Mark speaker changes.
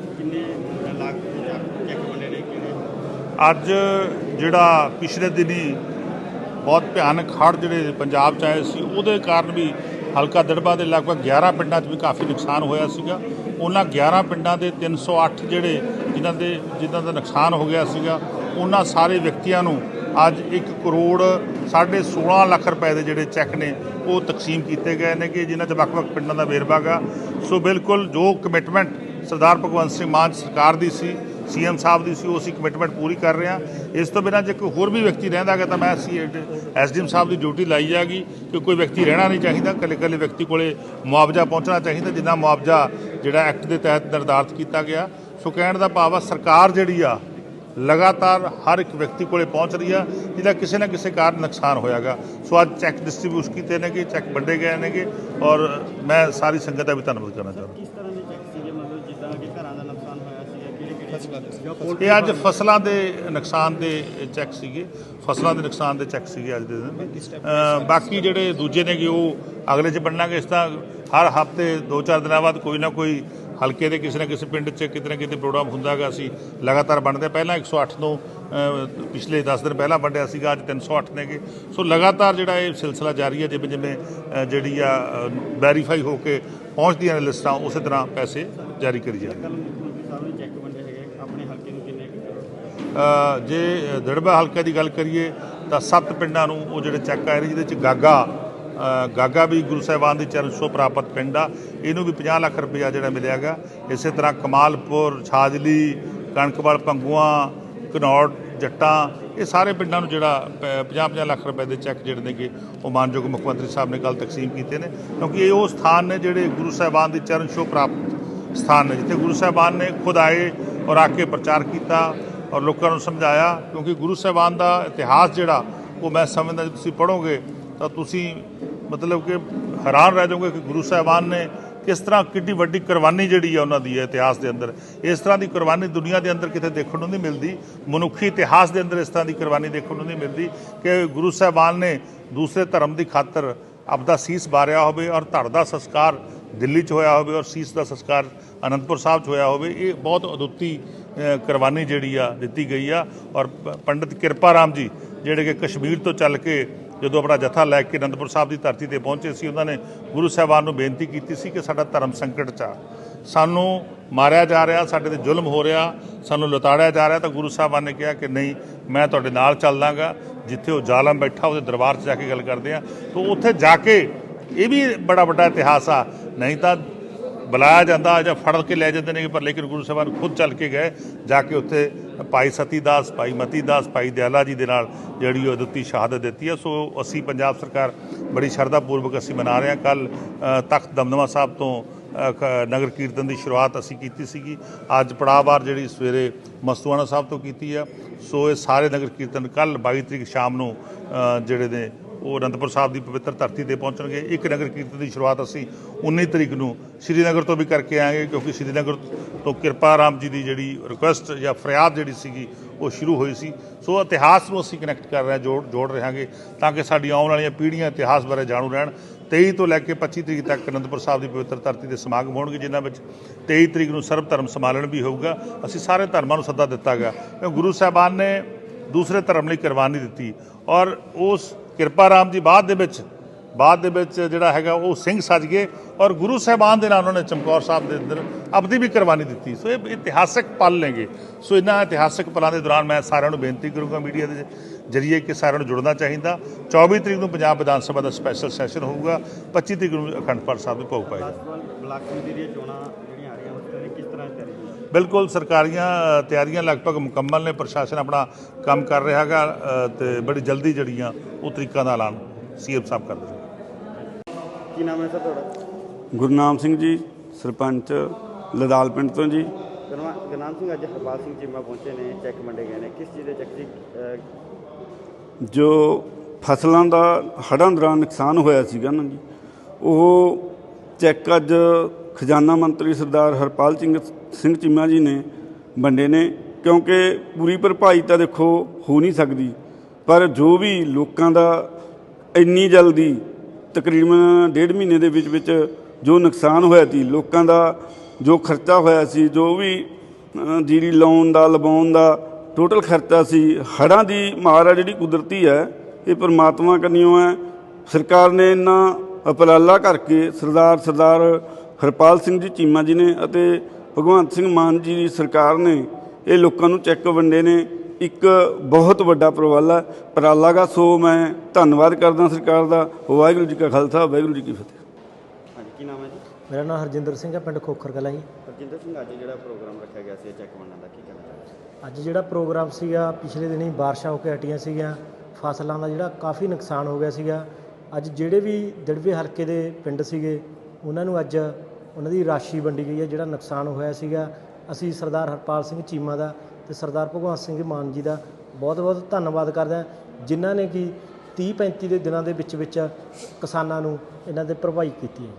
Speaker 1: ਅੱਜ ਕਿੰਨੇ ਲੱਖ ਚੈੱਕ ਬਣੇ ਨੇ, ਕਿੰਨੇ?
Speaker 2: ਅੱਜ ਜਿਹੜਾ ਪਿਛਲੇ ਦਿਨੀ ਬਹੁਤ ਭਿਆਨਕ ਹੜ੍ਹ ਜਿਹੜੇ ਪੰਜਾਬ ਚ ਆਏ ਸੀ, ਉਹਦੇ ਕਾਰਨ ਵੀ ਹਲਕਾ ਦੜਬਾ ਦੇ ਲਗਭਗ 11 ਪਿੰਡਾਂ 'ਚ ਵੀ ਕਾਫੀ ਨੁਕਸਾਨ ਹੋਇਆ ਸੀਗਾ। ਉਹਨਾਂ 11 ਪਿੰਡਾਂ ਦੇ 308 ਜਿਹੜੇ ਜਿਨ੍ਹਾਂ ਦੇ, ਜਿਨ੍ਹਾਂ ਦਾ ਨੁਕਸਾਨ ਹੋ ਗਿਆ ਸੀਗਾ, ਉਹਨਾਂ ਸਾਰੇ ਵਿਅਕਤੀਆਂ ਨੂੰ ਅੱਜ 1 ਕਰੋੜ ਸਾਢੇ 16 ਲੱਖ ਰੁਪਏ ਦੇ ਜਿਹੜੇ ਚੈੱਕ ਨੇ, ਉਹ ਤਕਸੀਮ ਕੀਤੇ ਗਏ ਨੇ ਕਿ ਜਿਨ੍ਹਾਂ 'ਚ ਵੱਖ-ਵੱਖ ਪਿੰਡਾਂ ਦਾ ਵੇਰਵਾ ਗਾ ਸੋ ਬਿਲਕੁਲ ਜੋ ਕਮਿਟਮੈਂਟ ਸਰਦਾਰ ਭਗਵੰਤ ਸਿੰਘ ਮਾਨ ਸਰਕਾਰ ਦੀ ਸੀ, ਸੀਐਮ ਸਾਹਿਬ ਦੀ ਸੀ, ਉਹ ਅਸੀਂ ਕਮਿਟਮੈਂਟ ਪੂਰੀ ਕਰ ਰਹੇ ਹਾਂ। ਇਸ ਤੋਂ ਬਿਨਾਂ ਜੇ ਕੋਈ ਹੋਰ ਵੀ ਵਿਅਕਤੀ ਰਹਿੰਦਾ ਹੈਗਾ ਤਾਂ ਮੈਂ ਸੀ ਐਸਡੀਐਮ ਸਾਹਿਬ ਦੀ ਡਿਊਟੀ ਲਾਈ ਜਾਗੀ ਕਿ ਕੋਈ ਵਿਅਕਤੀ ਰਹਿਣਾ ਨਹੀਂ ਚਾਹੀਦਾ ਇਕੱਲੇ ਇਕੱਲੇ ਵਿਅਕਤੀ ਕੋਲੇ ਮੁਆਵਜ਼ਾ ਪਹੁੰਚਣਾ ਚਾਹੀਦਾ, ਜਿੰਨਾ ਮੁਆਵਜ਼ਾ ਜਿਹੜਾ ਐਕਟ ਦੇ ਤਹਿਤ ਨਿਰਧਾਰਤ ਕੀਤਾ ਗਿਆ। ਸੋ ਕਹਿਣ ਦਾ ਭਾਵ ਆ, ਸਰਕਾਰ ਜਿਹੜੀ ਆ, ਲਗਾਤਾਰ ਹਰ ਇੱਕ ਵਿਅਕਤੀ ਕੋਲੇ ਪਹੁੰਚ ਰਹੀ ਆ, ਜਿਹਦਾ ਕਿਸੇ ਨਾ ਕਿਸੇ ਕਾਰਨ ਨੁਕਸਾਨ ਹੋਇਆਗਾ ਸੋ ਅੱਜ ਚੈੱਕ ਡਿਸਟ੍ਰੀਬਿਊਟ ਕੀਤੇ ਨੇਗੇ ਚੈੱਕ ਵੰਡੇ ਗਏ ਨੇਗੇ, ਔਰ ਮੈਂ ਸਾਰੀ ਸੰਗਤ ਦਾ ਵੀ ਧੰਨਵਾਦ ਕਰਨਾ ਚਾਹੁੰਦਾ
Speaker 1: ਕਿਸ ਤਰ੍ਹਾਂ ਦੇ ਚੈੱਕ ਸੀਗੇ ਮਤਲਬ ਜਿੱਦਾਂ ਕਿ ਘਰਾਂ ਦਾ ਨੁਕਸਾਨ ਹੋਇਆ ਸੀਗਾ ਕਿਹੜੇ ਕਿਹੜੇ
Speaker 2: ਇਹ ਅੱਜ ਫਸਲਾਂ ਦੇ ਨੁਕਸਾਨ ਦੇ ਚੈੱਕ ਸੀਗੇ। ਫਸਲਾਂ ਦੇ ਨੁਕਸਾਨ ਦੇ ਚੈੱਕ ਸੀਗੇ ਅੱਜ ਦੇ ਦਿਨ। ਬਾਕੀ ਜਿਹੜੇ ਦੂਜੇ ਨੇਗੇ, ਉਹ ਅਗਲੇ ਚ ਬਣਨਾਗੇ। ਇਸ ਤਾਂ ਹਰ ਹਫ਼ਤੇ 2-4 ਦਿਨਾਂ ਬਾਅਦ ਕੋਈ ਨਾ ਕੋਈ ਹਲਕੇ ਦੇ ਕਿਸੇ ਨਾ ਕਿਸੇ ਪਿੰਡ 'ਚ ਕਿਤੇ ਨਾ ਕਿਤੇ ਪ੍ਰੋਗਰਾਮ ਹੁੰਦਾਗਾ ਅਸੀਂ ਲਗਾਤਾਰ ਬਣਦੇ ਪਹਿਲਾਂ 108 ਨੂੰ ਪਿਛਲੇ 10 ਦਿਨ ਪਹਿਲਾਂ ਵੰਡਿਆ ਸੀਗਾ, ਅੱਜ 308 ਨੇਗੇ। ਸੋ ਲਗਾਤਾਰ ਜਿਹੜਾ ਇਹ ਸਿਲਸਿਲਾ ਜਾਰੀ ਹੈ, ਜਿਵੇਂ ਜਿਵੇਂ ਜਿਹੜੀ ਆ ਵੈਰੀਫਾਈ ਹੋ ਕੇ ਪਹੁੰਚਦੀਆਂ ਨੇ ਲਿਸਟਾਂ, ਉਸੇ ਤਰ੍ਹਾਂ ਪੈਸੇ ਜਾਰੀ ਕਰੀ ਜਾਂਦੇ
Speaker 1: ਕੱਲ ਮੁੱਖ ਮੰਤਰੀ ਸਾਹਿਬ ਨੇ ਚੈੱਕ ਵੰਡੇ ਹੈਗੇ ਆਪਣੇ ਹਲਕੇ ਨੂੰ ਕਿੰਨੇ ਕੁ ਕਰੋੜ
Speaker 2: ਅ, ਜੇ ਦੜਬਾ ਹਲਕਾ ਦੀ ਗੱਲ ਕਰੀਏ ਤਾਂ ਸੱਤ ਪਿੰਡਾਂ ਨੂੰ ਉਹ ਜਿਹੜੇ ਚੈੱਕ ਆਏ ਨੇ, ਜਿਹਦੇ ਚ ਗਾਗਾ ਗਾਗਾ ਵੀ ਗੁਰੂ ਸਾਹਿਬਾਨ ਦੀ ਚਰਨ ਛੋਹ ਪ੍ਰਾਪਤ ਪਿੰਡ ਆ। ਇਹਨੂੰ ਵੀ 50 ਲੱਖ ਰੁਪਇਆ ਜਿਹੜਾ ਮਿਲਿਆਗਾ ਇਸੇ ਤਰ੍ਹਾਂ ਕਮਾਲਪੁਰ, ਛਾਜਲੀ, ਕਣਕਵਾਲ ਪੰਗੂਆਂ ਘਨੌੜ ਜੱਟਾਂ, ਇਹ ਸਾਰੇ ਪਿੰਡਾਂ ਨੂੰ ਜਿਹੜਾ 50-50 ਲੱਖ ਰੁਪਏ ਦੇ ਚੈੱਕ ਜਿਹੜੇ ਨੇਗੇ, ਉਹ ਮਾਨਯੋਗ ਮੁੱਖ ਮੰਤਰੀ ਸਾਹਿਬ ਨੇ ਕੱਲ ਤਕਸੀਮ ਕੀਤੇ ਨੇ। ਕਿਉਂਕਿ ਇਹ ਉਹ ਸਥਾਨ ਨੇ ਜਿਹੜੇ ਗੁਰੂ ਸਾਹਿਬਾਨ ਦੇ ਚਰਨ ਛੋਹ ਪ੍ਰਾਪਤ ਸਥਾਨ ਨੇ, ਜਿੱਥੇ ਗੁਰੂ ਸਾਹਿਬਾਨ ਨੇ ਖੁਦ ਆਏ ਔਰ ਆ ਕੇ ਪ੍ਰਚਾਰ ਕੀਤਾ। ਔਰ ਲੋਕਾਂ ਨੂੰ ਸਮਝਾਇਆ, ਕਿਉਂਕਿ ਗੁਰੂ ਸਾਹਿਬਾਨ ਦਾ ਇਤਿਹਾਸ ਜਿਹੜਾ, ਉਹ ਮੈਂ ਸਮਝਦਾ ਜੇ ਤੁਸੀਂ ਪੜ੍ਹੋਗੇ, ਤਾਂ ਤੁਸੀਂ ਮਤਲਬ ਕਿ ਹੈਰਾਨ ਰਹਿ ਜਾਓਗੇ ਕਿ ਗੁਰੂ ਸਾਹਿਬਾਨ ਨੇ ਕਿਸ ਤਰ੍ਹਾਂ ਕਿੰਨੀ ਵੱਡੀ ਕੁਰਬਾਨੀ ਜਿਹੜੀ ਹੈ ਉਹਨਾਂ ਦੀ ਹੈ ਇਤਿਹਾਸ ਦੇ ਅੰਦਰ। ਇਸ ਤਰ੍ਹਾਂ ਦੀ ਕੁਰਬਾਨੀ ਦੁਨੀਆ ਦੇ ਅੰਦਰ ਕਿਤੇ ਦੇਖਣ ਨੂੰ ਨਹੀਂ ਮਿਲਦੀ, ਮਨੁੱਖੀ ਇਤਿਹਾਸ ਦੇ ਅੰਦਰ ਇਸ ਤਰ੍ਹਾਂ ਦੀ ਕੁਰਬਾਨੀ ਦੇਖਣ ਨੂੰ ਨਹੀਂ ਮਿਲਦੀ ਕਿ ਗੁਰੂ ਸਾਹਿਬਾਨ ਨੇ ਦੂਸਰੇ ਧਰਮ ਦੀ ਖਾਤਰ ਆਪਦਾ ਸੀਸ ਬਾਰਿਆ ਹੋਵੇ ਔਰ ਧਰ ਦਾ ਸੰਸਕਾਰ ਦਿੱਲੀ 'ਚ ਹੋਇਆ ਹੋਵੇ ਔਰ ਸੀਸ ਦਾ ਸੰਸਕਾਰ ਅਨੰਦਪੁਰ ਸਾਹਿਬ 'ਚ ਹੋਇਆ ਹੋਵੇ, ਇਹ ਬਹੁਤ ਅਦੁੱਤੀ ਕੁਰਬਾਨੀ ਜਿਹੜੀ ਆ ਦਿੱਤੀ ਗਈ ਆ। ਔਰ ਪੰਡਿਤ ਕਿਰਪਾ ਰਾਮ ਜੀ ਜਿਹੜੇ ਕਿ ਕਸ਼ਮੀਰ ਤੋਂ ਚੱਲ ਕੇ ਜਦੋਂ ਆਪਣਾ ਜਥਾ ਲੈ ਕੇ ਅਨੰਦਪੁਰ ਸਾਹਿਬ ਦੀ ਧਰਤੀ ਤੇ ਪਹੁੰਚੇ ਸੀ, ਉਹਨਾਂ ਨੇ ਗੁਰੂ ਸਾਹਿਬਾਨ ਨੂੰ ਬੇਨਤੀ ਕੀਤੀ ਸੀ ਕਿ ਸਾਡਾ ਧਰਮ ਸੰਕਟ 'ਚ ਆ। ਸਾਨੂੰ ਮਾਰਿਆ ਜਾ ਰਿਹਾ, ਸਾਡੇ ਤੇ ਜ਼ੁਲਮ ਹੋ ਰਿਹਾ, ਸਾਨੂੰ ਲਤਾੜਿਆ ਜਾ ਰਿਹਾ ਤਾਂ ਗੁਰੂ ਸਾਹਿਬਾਨ ਨੇ ਕਿਹਾ ਕਿ ਨਹੀਂ, ਮੈਂ ਤੁਹਾਡੇ ਨਾਲ ਚੱਲਦਾਗਾ। ਜਿੱਥੇ ਉਹ ਜ਼ਾਲਮ ਬੈਠਾ, ਉਹਦੇ ਦਰਬਾਰ 'ਚ ਜਾ ਕੇ ਗੱਲ ਕਰਦੇ ਆ। ਤਾਂ ਉੱਥੇ ਜਾ ਕੇ ਇਹ ਵੀ ਬੜਾ ਵੱਡਾ ਇਤਿਹਾਸ ਆ। ਨਹੀਂ ਤਾਂ ਬੁਲਾਇਆ ਜਾਂਦਾ ਜਾਂ ਫੜ ਕੇ ਲੈ ਜਾਂਦੇ ਨੇ ਪਰ ਲੇਕਿਨ ਗੁਰੂ ਸਾਹਿਬਾਨ ਖੁਦ ਚੱਲ ਕੇ ਗਏ ਜਾ ਕੇ ਉੱਥੇ ਭਾਈ ਸਤੀ ਦਾਸ ਭਾਈ ਮਤੀ ਦਾਸ ਭਾਈ ਦਿਆਲਾ ਜੀ ਦੇ ਨਾਲ ਜਿਹੜੀ ਉਹ ਦਿੱਤੀ ਸ਼ਹਾਦਤ ਦਿੱਤੀ ਹੈ। ਸੋ ਅਸੀਂ ਪੰਜਾਬ ਸਰਕਾਰ ਬੜੀ ਸ਼ਰਧਾ ਪੂਰਵਕ ਅਸੀਂ ਮਨਾ ਰਹੇ ਹਾਂ। ਕੱਲ ਤਖਤ ਦਮਦਮਾ ਸਾਹਿਬ ਤੋਂ ਅ, ਨਗਰ ਕੀਰਤਨ ਦੀ ਸ਼ੁਰੂਆਤ ਅਸੀਂ ਕੀਤੀ ਸੀਗੀ। ਅੱਜ ਪੜਾਵਾਰ ਜਿਹੜੀ ਸਵੇਰੇ ਮਸਤੂਆਣਾ ਸਾਹਿਬ ਤੋਂ ਕੀਤੀ ਆ ਸੋ ਇਹ ਸਾਰੇ ਨਗਰ ਕੀਰਤਨ ਕੱਲ 22 ਤਰੀਕ ਸ਼ਾਮ ਨੂੰ ਜਿਹੜੇ ਨੇ ਉਹ ਅਨੰਦਪੁਰ ਸਾਹਿਬ ਦੀ ਪਵਿੱਤਰ ਧਰਤੀ ਤੇ ਪਹੁੰਚਣਗੇ। ਇੱਕ ਨਗਰ ਕੀਰਤਨ ਦੀ ਸ਼ੁਰੂਆਤ ਅਸੀਂ 19 ਤਰੀਕ ਨੂੰ ਸ਼੍ਰੀਨਗਰ ਤੋਂ ਵੀ ਕਰਕੇ ਆਵਾਂਗੇ ਕਿਉਂਕਿ ਸ਼੍ਰੀਨਗਰ ਤੋਂ ਕਿਰਪਾ ਰਾਮ ਜੀ ਦੀ ਜਿਹੜੀ ਰਿਕੁਐਸਟ ਜਾਂ ਫਰਿਆਦ ਜਿਹੜੀ ਸੀਗੀ, ਉਹ ਸ਼ੁਰੂ ਹੋਈ ਸੀ। ਸੋ ਇਤਿਹਾਸ ਨੂੰ ਅਸੀਂ ਕਨੈਕਟ ਕਰ ਰਹੇ ਹਾਂ, ਜੋੜ ਜੋੜ ਰਹਾਂਗੇ ਤਾਂ ਕਿ ਸਾਡੀ ਆਉਣ ਵਾਲੀਆਂ ਪੀੜ੍ਹੀਆਂ ਇਤਿਹਾਸ ਬਾਰੇ ਜਾਣੂ ਰਹਿਣ। 23 ਤੋਂ ਲੈ ਕੇ 25 ਤਰੀਕ ਤੱਕ ਅਨੰਦਪੁਰ ਸਾਹਿਬ ਦੀ ਪਵਿੱਤਰ ਧਰਤੀ ਦੇ ਸਮਾਗਮ ਹੋਣਗੇ, ਜਿਨ੍ਹਾਂ ਵਿੱਚ 23 ਤਰੀਕ ਨੂੰ ਸਰਬ ਧਰਮ ਸਮਾਲਣ ਵੀ ਹੋਊਗਾ। ਅਸੀਂ ਸਾਰੇ ਧਰਮਾਂ ਨੂੰ ਸੱਦਾ ਦਿੱਤਾ ਗਿਆ ਗੁਰੂ ਸਾਹਿਬਾਨ ਨੇ ਦੂਸਰੇ ਧਰਮ ਲਈ ਕੁਰਬਾਨੀ ਦਿੱਤੀ ਔਰ ਉਸ ਕਿਰਪਾ ਰਾਮ ਜੀ ਬਾਅਦ ਦੇ ਵਿੱਚ, ਬਾਅਦ ਦੇ ਵਿੱਚ ਜਿਹੜਾ ਹੈਗਾ ਉਹ ਸਿੰਘ ਸੱਜ ਗਏ ਔਰ ਗੁਰੂ ਸਾਹਿਬਾਨ ਦੇ ਨਾਲ ਉਹਨਾਂ ਨੇ ਚਮਕੌਰ ਸਾਹਿਬ ਦੇ ਅੰਦਰ ਆਪਦੀ ਵੀ ਕੁਰਬਾਨੀ ਦਿੱਤੀ। ਸੋ ਇਹ ਇਤਿਹਾਸਕ ਪਲ ਨੇਗੇ। ਸੋ ਇਹਨਾਂ ਇਤਿਹਾਸਕ ਪਲਾਂ ਦੇ ਦੌਰਾਨ ਮੈਂ ਸਾਰਿਆਂ ਨੂੰ ਬੇਨਤੀ ਕਰੂੰਗਾ ਮੀਡੀਆ ਦੇ ਜਰੀਏ ਕਿ ਸਾਰਿਆਂ ਨੂੰ ਜੁੜਨਾ ਚਾਹੀਦਾ। 24 ਤਰੀਕ ਨੂੰ ਪੰਜਾਬ ਵਿਧਾਨ ਸਭਾ ਦਾ ਸਪੈਸ਼ਲ ਸੈਸ਼ਨ ਹੋਊਗਾ। 25 ਤਰੀਕ ਨੂੰ ਅਖੰਡ ਪਾਠ ਸਾਹਿਬ ਦੇ ਭੋਗ ਪਾਏਗਾ
Speaker 1: ਬਲਾਕ ਕਮੇਟੀ ਦੀਆਂ ਚੋਣਾਂ ਜਿਹੜੀਆਂ ਆ ਰਹੀਆਂ ਉਸ ਤੇ ਕਿਸ ਤਰ੍ਹਾਂ ਤਿਆਰੀ ਹੈ
Speaker 2: ਬਿਲਕੁਲ ਸਰਕਾਰੀਆਂ ਤਿਆਰੀਆਂ ਲਗਭਗ ਮੁਕੰਮਲ ਨੇ ਪ੍ਰਸ਼ਾਸਨ ਆਪਣਾ ਕੰਮ ਕਰ ਰਿਹਾ ਹੈਗਾ ਤੇ ਬੜੀ ਜਲਦੀ ਜਿਹੜੀਆਂ ਉਹ ਤਰੀਕਾਂ ਦਾ ਐਲਾਨ ਸੀਐਮ ਸਾਹਿਬ ਕਰ ਦੇਣਗੇ।
Speaker 1: ਕੀ ਨਾਮ ਹੈ ਸਰ ਤੁਹਾਡਾ?
Speaker 3: ਗੁਰਨਾਮ ਸਿੰਘ ਜੀ ਸਰਪੰਚ ਲਦਾਲ ਪਿੰਡ ਤੋਂ ਜੀ।
Speaker 1: ਗੁਰਨਾਮ ਸਿੰਘ ਅੱਜ ਹਰਪਾਲ ਸਿੰਘ ਚੀਮਾ ਪਹੁੰਚੇ ਨੇ ਚੈੱਕ ਵੰਡੇ ਗਏ ਨੇ। ਕਿਸ ਚੀਜ਼ ਦੇ ਚੈੱਕ ਅਹ,
Speaker 3: ਜੋ ਫਸਲਾਂ ਦਾ ਹੜ੍ਹਾਂ ਦੌਰਾਨ ਨੁਕਸਾਨ ਹੋਇਆ ਸੀਗਾ ਨਾ ਜੀ ਉਹ ਚੈੱਕ ਅੱਜ ਖਜ਼ਾਨਾ ਮੰਤਰੀ ਸਰਦਾਰ ਹਰਪਾਲ ਸਿੰਘ ਸਿੰਘ ਚੀਮਾ ਜੀ ਨੇ ਵੰਡੇ ਨੇ ਕਿਉਂਕਿ ਪੂਰੀ ਭਰਪਾਈ ਤਾਂ ਦੇਖੋ ਹੋ ਨਹੀਂ ਸਕਦੀ। ਪਰ ਜੋ ਵੀ ਲੋਕਾਂ ਦਾ ਇੰਨੀ ਜਲਦੀ ਤਕਰੀਬਨ ਡੇਢ ਮਹੀਨੇ ਦੇ ਵਿੱਚ ਵਿੱਚ ਜੋ ਨੁਕਸਾਨ ਹੋਇਆ ਸੀ ਲੋਕਾਂ ਦਾ ਜੋ ਖਰਚਾ ਹੋਇਆ ਸੀ ਜੋ ਵੀ ਅ, ਜੀਰੀ ਲਾਉਣ ਦਾ ਲਵਾਉਣ ਦਾ ਟੋਟਲ ਖਰਚਾ ਸੀ ਹੜ੍ਹਾਂ ਦੀ ਮਾਰ ਆ ਜਿਹੜੀ ਕੁਦਰਤੀ ਹੈ ਇਹ ਪਰਮਾਤਮਾ ਕੰਨਿਓ ਹੈ। ਸਰਕਾਰ ਨੇ ਇੰਨਾ ਉਪਰਾਲਾ ਕਰਕੇ ਸਰਦਾਰ ਸਰਦਾਰ ਹਰਪਾਲ ਸਿੰਘ ਜੀ ਚੀਮਾ ਜੀ ਨੇ ਅਤੇ ਭਗਵੰਤ ਸਿੰਘ ਮਾਨ ਜੀ ਦੀ ਸਰਕਾਰ ਨੇ ਇਹ ਲੋਕਾਂ ਨੂੰ ਚੈੱਕ ਵੰਡੇ ਨੇ। ਇੱਕ ਬਹੁਤ ਵੱਡਾ ਉਪਰਾਲਾ ਉਪਰਾਲਾ ਗਾ ਸੋ ਮੈਂ ਧੰਨਵਾਦ ਕਰਦਾ ਸਰਕਾਰ ਦਾ। ਵਾਹਿਗੁਰੂ ਜੀ ਕਾ ਖਾਲਸਾ ਵਾਹਿਗੁਰੂ ਜੀ ਕੀ ਫਤਿਹ।
Speaker 1: ਹਾਂਜੀ ਕੀ ਨਾਮ ਹੈ ਜੀ?
Speaker 4: ਮੇਰਾ ਨਾਮ ਹਰਜਿੰਦਰ ਸਿੰਘ ਹੈ ਪਿੰਡ ਖੋਖਰ ਕਲਾਂ ਜੀ।
Speaker 1: ਹਰਜਿੰਦਰ ਸਿੰਘ ਅੱਜ ਜਿਹੜਾ ਪ੍ਰੋਗਰਾਮ ਰੱਖਿਆ ਗਿਆ ਸੀ ਚੈੱਕ ਵੰਡਣ ਦਾ ਕੀ ਕਹਿਣਾ
Speaker 4: ਅੱਜ ਜਿਹੜਾ ਪ੍ਰੋਗਰਾਮ ਸੀਗਾ ਪਿਛਲੇ ਦਿਨੀ ਬਾਰਿਸ਼ਾਂ ਹੋ ਕੇ ਹਟੀਆਂ ਸੀਗੀਆਂ ਫਸਲਾਂ ਦਾ ਜਿਹੜਾ ਕਾਫੀ ਨੁਕਸਾਨ ਹੋ ਗਿਆ ਸੀਗਾ। ਅੱਜ ਜਿਹੜੇ ਵੀ ਦੜਵੇ ਹਲਕੇ ਦੇ ਪਿੰਡ ਸੀਗੇ ਉਹਨਾਂ ਨੂੰ ਅੱਜ ਉਹਨਾਂ ਦੀ ਰਾਸ਼ੀ ਵੰਡੀ ਗਈ ਹੈ, ਜਿਹੜਾ ਨੁਕਸਾਨ ਹੋਇਆ ਸੀਗਾ। ਅਸੀਂ ਸਰਦਾਰ ਹਰਪਾਲ ਸਿੰਘ ਚੀਮਾ ਦਾ ਤੇ ਸਰਦਾਰ ਭਗਵੰਤ ਸਿੰਘ ਮਾਨ ਜੀ ਦਾ ਬਹੁਤ-ਬਹੁਤ ਧੰਨਵਾਦ ਕਰਦੇ ਹਾਂ, ਜਿਨ੍ਹਾਂ ਨੇ ਕਿ 30 35 ਦੇ ਦਿਨਾਂ ਦੇ ਵਿੱਚ ਵਿੱਚ ਕਿਸਾਨਾਂ ਨੂੰ ਇਹਨਾਂ ਦੇ ਭਰਪਾਈ ਕੀਤੀ ਹੈ।